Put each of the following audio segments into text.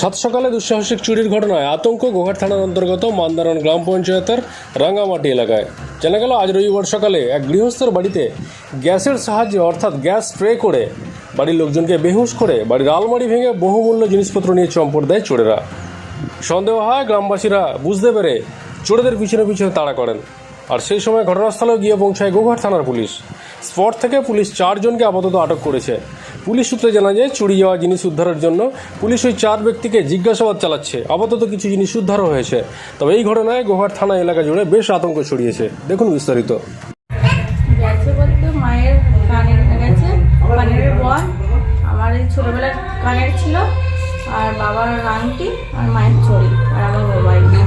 সাত সকালে দুঃসাহসিক চুরির ঘটনায় আতঙ্ক গোঘাট থানার অন্তর্গত মান্দারন গ্রাম পঞ্চায়েতের রাঙ্গামাটি এলাকায়। জানা গেল, আজ রবিবার সকালে এক গৃহস্থর বাড়িতে গ্যাসের সাহায্যে, অর্থাৎ গ্যাস স্প্রে করে বাড়ির লোকজনকে বেহুশ করে বাড়ির আলমারি ভেঙে বহুমূল্য জিনিসপত্র নিয়ে চম্পট দেয় চোরেরা। সন্দেহ হয়, গ্রামবাসীরা বুঝতে পেরে চোরেদের পিছনে পিছনে তাড়া করেন। আর সেই সময় ঘটনাস্থলেও গিয়ে পৌঁছায় গোঘাট থানার পুলিশ। স্পট থেকে পুলিশ চারজনকে আপাতত আটক করেছে। পুলিশ সূত্রে জানা যায়, চুরি যাওয়া জিনিস উদ্ধারের জন্য পুলিশ ওই চার ব্যক্তিকে জিজ্ঞাসাবাদ চালাচ্ছে। আপাতত কিছু জিনিস উদ্ধারও হয়েছে। তবে এই ঘটনায় গোঘাট থানা এলাকা জুড়ে বেশ আতঙ্ক ছড়িয়েছে। দেখুন বিস্তারিত। ছোটোবেলার কানের ছিল, আর বাবার আংটি আর মায়ের চড়ি, আর আমার মোবাইল।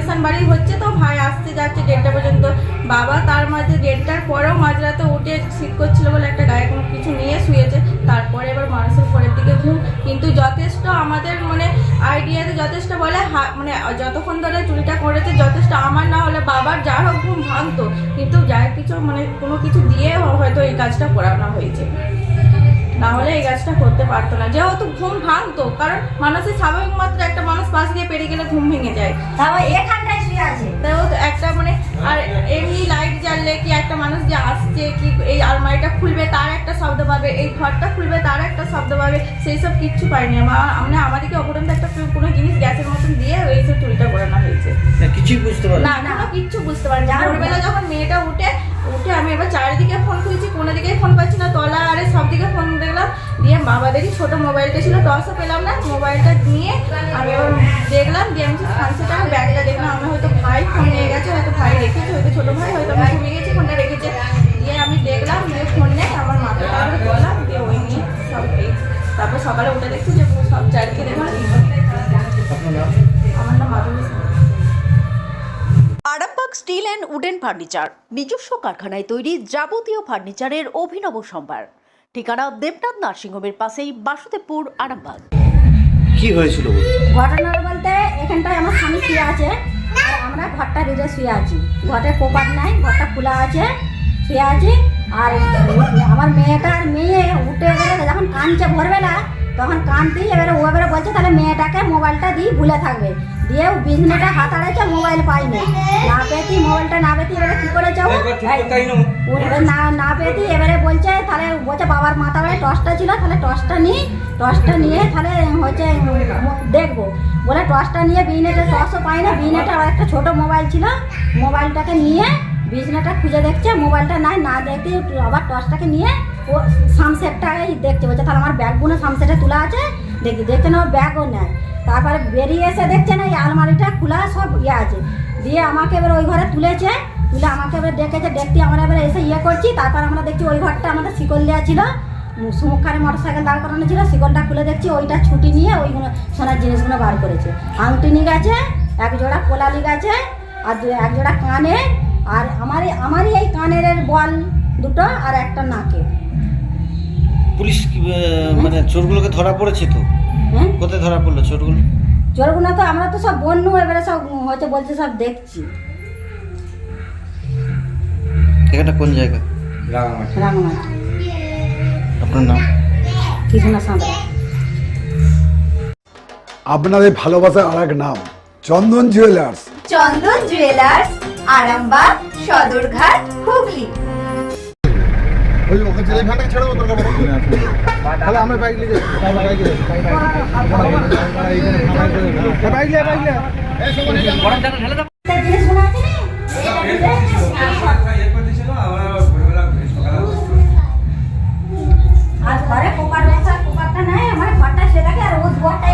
এবার বাড়ি হচ্ছে তো ভাই, আসতে যাচ্ছে দেড়টা পর্যন্ত। বাবা তার মাঝে দেড়টার পরেও মাঝরাতে উঠে শীত করছিল বলে একটা গায়ে কোনো কিছু নিয়ে শুয়েছে। তারপরে এবার মানুষের পরের দিকে ঘুম কিন্তু যথেষ্ট আমাদের মানে আইডিয়াতে যথেষ্ট বলে মানে যতক্ষণ ধরে চুরিটা করেছে, যথেষ্ট আমার না হলে বাবার যার হোক ঘুম ভাঙতো। কিন্তু যার কিছু মানে কোনো কিছু দিয়ে হয়তো এই কাজটা করানো হয়েছে। না হলে এই গাছটা করতে পারতো না। যেহেতু ঘুম ভাঙতো কারণ মানুষের স্বাভাবিক মাত্র একটা মানুষ পাশ দিয়ে পেরিয়ে গেলে ঘুম ভেঙে যায়। তাও এখানটায় শুয়ে আছে। তাও একটা মানে আর এমনি লাইট জ্বাললে কি একটা মানুষ যে আসছে কি এই আলমারিটা খুলবে তার একটা শব্দ পাবে এই ঘরটা খুলবে তার একটা শব্দ পাবে সেই সব কিচ্ছু পাইনি। আমার আমরা আমাদেরকে অপরন্ত একটা কোনো জিনিস গ্যাসের মতন দিয়ে এইসব চুরিটা করানো হয়েছে। না কিছুই বুঝতে পারেন না কোনো কিচ্ছু বুঝতে পারি না ভোরবেলা যখন মেয়েটা উঠে উঠে আমি এবার চারিদিকে ফোন খুঁজছি কোনো দিকে ফোন পাচ্ছি না তলা আরে সব দিকে ফোন দেখলাম। দিয়ে বাবাদেরই ছোটো মোবাইলটা ছিল টসও পেলাম না মোবাইলটা নিয়ে আমি এবার দেখলাম দিয়ে আমি ফান্সে টাকা ব্যাগটা দেখলাম। আমি হয়তো ভাই ফোন নিয়ে গেছে হয়তো ভাই রেখেছে হয়তো ছোটো ভাই হয়তো আমি ঘুমিয়ে গেছি ফোনটা রেখেছে। দিয়ে আমি দেখলাম দিয়ে ফোন নেই আমার মাথা তাহলে বললাম দিয়ে ওই নিয়ে সব তারপর সকালে উঠে দেখছি যে সব চারিদিকে দেখলাম। আমার নাম Madhuri steel and wooden furniture নিজস্ব কারখানায় তৈরি যাবতীয় ফার্নিচারের অভিনব সম্ভার। ঠিকানা দেবনাথ নার্সিংহোমের পাশেই বাসুদেবপুর আরামবাগ। কি হয়েছিল? ঘটনার বলতে এখানটায় আমার স্বামী শুয়ে আছে আর আমরা ঘরটা ভিতরে শুয়ে আছি। ঘরে কোপার নাই ঘরটা খোলা আছে শুয়ে আছি আর আমার মেয়েটার মেয়ে উঠে গেলে যখন কানছে ভোরবেলা তখন কানতেই এবারে ও এবারে বলছে তাহলে মেয়েটাকে মোবাইলটা দিয়ে ভুলে থাকবে। দিয়ে ও বিজনেটা হাত আড়াইছে মোবাইল পাইনি না পেতি মোবাইলটা না পেতি এবারে কি করেছে ও? ও? না না পেতি এবারে বলছে তাহলে বলছে বাবার মাথা বলে টসটা ছিল তাহলে টসটা নিই টসটা নিয়ে তাহলে হচ্ছে দেখব। বলে টসটা নিয়ে বিনেটে টসও পাই না বিনেটে একটা ছোট মোবাইল ছিল মোবাইলটাকে নিয়ে বিজনেটা খুঁজে দেখছে, মোবাইলটা নাই, না দেখতে আবার টসটাকে নিয়ে ও সামসেটটাই দেখছে। বলছে, তাহলে আমার ব্যাগগুলো সামসেটে তোলা আছে, দেখি দেখছে না ওর ব্যাগও নেয়। তারপরে বেরিয়ে এসে দেখছে না, এই আলমারিটা খোলা সব ইয়ে আছে। দিয়ে আমাকে এবার ওই ঘরে তুলেছে, তুলে আমাকে এবার ডেকেছে, দেখতে আমরা এবার এসে ইয়ে করছি। তারপর আমরা দেখছি ওই ঘরটা আমাদের শিকল দেওয়া ছিল। সুমুখারে মোটর সাইকেল দাঁড় করানো ছিল, শিকলটা খুলে দেখছি, ওইটা ছুটি নিয়ে ওইগুলো সোনার জিনিসগুলো বার করেছে। আংটি নিয়ে গেছে, এক জোড়া কোলালি গেছে, আর এক জোড়া কানে আর আমারই আমারই এই কানের বল দুটো আর একটা নাকে। পুলিশ মানে চোরগুলোকে ধরা পড়েছে তো? হ্যাঁ? কোথায় ধরা পড়ল চোরগুলো? জোরগুলো তো আমরা তো সব বন্য এবারে সব হয়তো বলছে সব দেখছি। এখানটা কোন জায়গা? রাঙামাটি। আপনার নাম? কৃষ্ণ সাঁতরা। আপনাদের ভালোবাসার আর এক নাম চন্দন জুয়েলার্স চন্দন জুয়েলার্স আরামবাগ সদরঘাট হুগলি। জিনিসগুলো আছে না এটা আর ঘরে কোপার বসা কোপারটা নাই আমার ঘরটা সে থাকে আর ও ঘরটাই